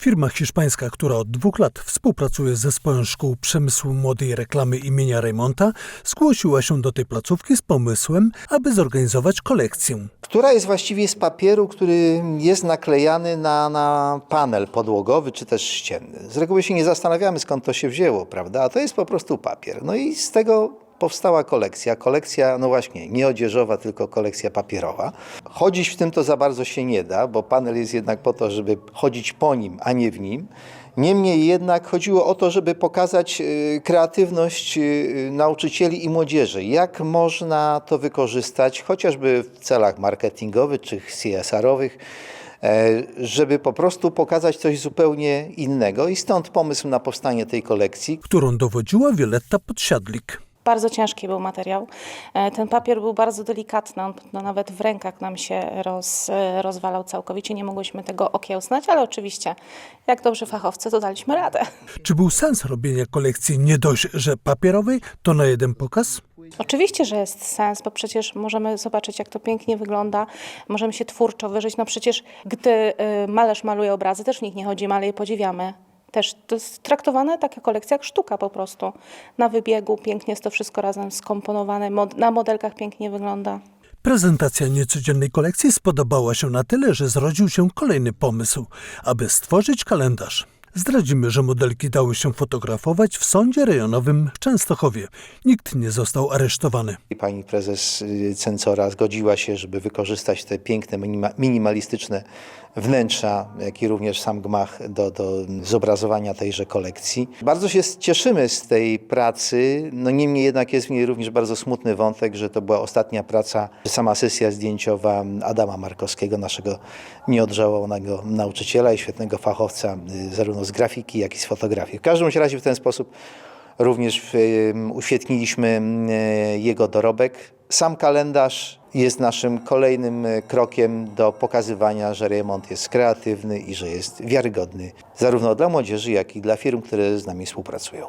Firma hiszpańska, która od dwóch lat współpracuje z Zespołem Szkół Przemysłu Młodej Reklamy imienia Raymonta, zgłosiła się do tej placówki z pomysłem, aby zorganizować kolekcję. która jest właściwie z papieru, który jest naklejany na, na panel podłogowy czy też ścienny. Z reguły się nie zastanawiamy skąd to się wzięło, prawda? A to jest po prostu papier. No i z tego powstała kolekcja. Kolekcja, no właśnie, nie odzieżowa, tylko kolekcja papierowa. Chodzić w tym to za bardzo się nie da, bo panel jest jednak po to, żeby chodzić po nim, a nie w nim. Niemniej jednak chodziło o to, żeby pokazać y, kreatywność y, nauczycieli i młodzieży. Jak można to wykorzystać, chociażby w celach marketingowych czy CSR-owych, e, żeby po prostu pokazać coś zupełnie innego. I stąd pomysł na powstanie tej kolekcji. którą dowodziła Wioletta Podsiadlik. Bardzo ciężki był materiał. E, Ten papier był bardzo delikatny, on no, nawet w rękach nam się roz, e, rozwalał całkowicie. Nie mogłyśmy tego okiełznać, ale oczywiście, jak dobrzy fachowcy, to daliśmy radę. Czy był sens robienia kolekcji nie dość, że papierowej, to na jeden pokaz? Oczywiście, że jest sens, bo przecież możemy zobaczyć, jak to pięknie wygląda, możemy się twórczo wyżyć. No przecież, gdy y, malarz maluje obrazy, też w nich nie chodzimy, ale je podziwiamy. Też to jest traktowane taka kolekcja jak sztuka po prostu. Na wybiegu pięknie jest to wszystko razem skomponowane, mod- na modelkach pięknie wygląda. Prezentacja niecodziennej kolekcji spodobała się na tyle, że zrodził się kolejny pomysł, aby stworzyć kalendarz. Zdradzimy, że modelki dały się fotografować w sądzie rejonowym w Częstochowie. Nikt nie został aresztowany. Pani prezes y, Censora zgodziła się, żeby wykorzystać te piękne, minima, minimalistyczne wnętrza, jak i również sam gmach do, do zobrazowania tejże kolekcji. Bardzo się cieszymy z tej pracy, no niemniej jednak jest w niej również bardzo smutny wątek, że to była ostatnia praca, sama sesja zdjęciowa Adama Markowskiego, naszego nieodżałowanego nauczyciela i świetnego fachowca y, zarówno z grafiki, jak i z fotografii. W każdym razie w ten sposób Również e, jego dorobek. Sam kalendarz jest naszym kolejnym e, krokiem do pokazywania, że Remont jest kreatywny i że jest wiarygodny zarówno dla młodzieży, jak i dla firm, które z nami współpracują.